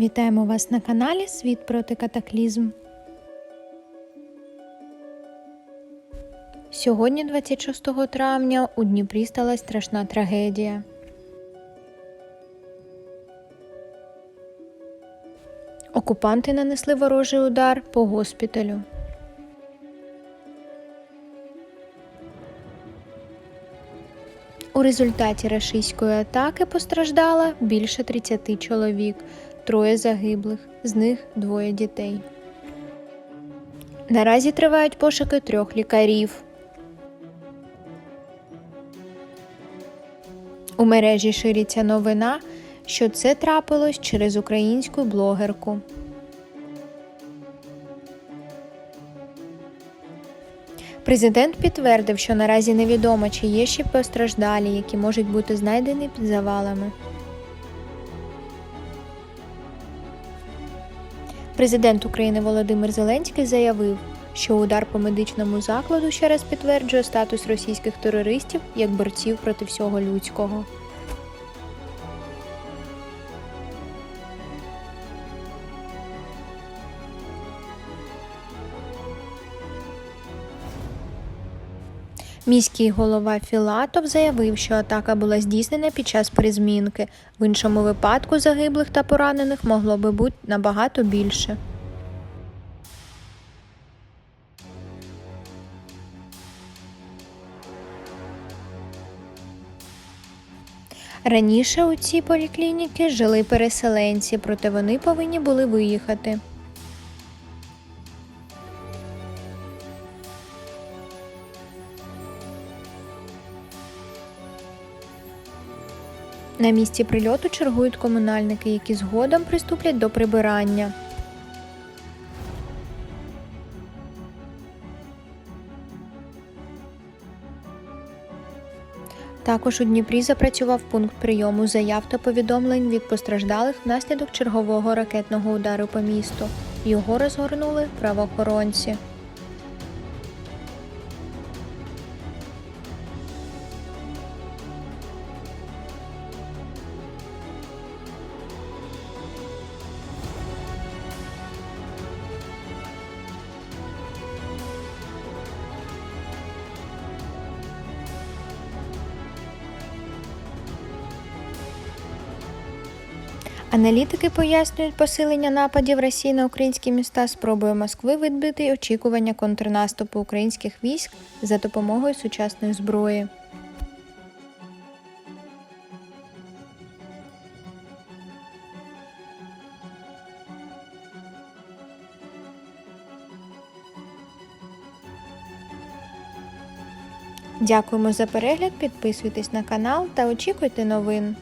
Вітаємо вас на каналі Світ проти катаклізм. Сьогодні, 26 травня, у Дніпрі сталася страшна трагедія. Окупанти нанесли ворожий удар по госпіталю. У результаті рашистської атаки постраждало більше 30 чоловік, троє загиблих, з них двоє дітей. Наразі тривають пошуки трьох лікарів. У мережі шириться новина, що це трапилось через українську блогерку. Президент підтвердив, що наразі невідомо, чи є ще постраждалі, які можуть бути знайдені під завалами. Президент України Володимир Зеленський заявив, що удар по медичному закладу ще раз підтверджує статус російських терористів як борців проти всього людського. Міський голова Філатов заявив, що атака була здійснена під час перезмінки. В іншому випадку загиблих та поранених могло би бути набагато більше. Раніше у цій поліклініки жили переселенці, проте вони повинні були виїхати. На місці прильоту чергують комунальники, які згодом приступлять до прибирання. Також у Дніпрі запрацював пункт прийому заяв та повідомлень від постраждалих внаслідок чергового ракетного удару по місту. Його розгорнули правоохоронці. Аналітики пояснюють посилення нападів Росії на українські міста спробою Москви відбити очікування контрнаступу українських військ за допомогою сучасної зброї. Дякуємо за перегляд, підписуйтесь на канал та очікуйте новин.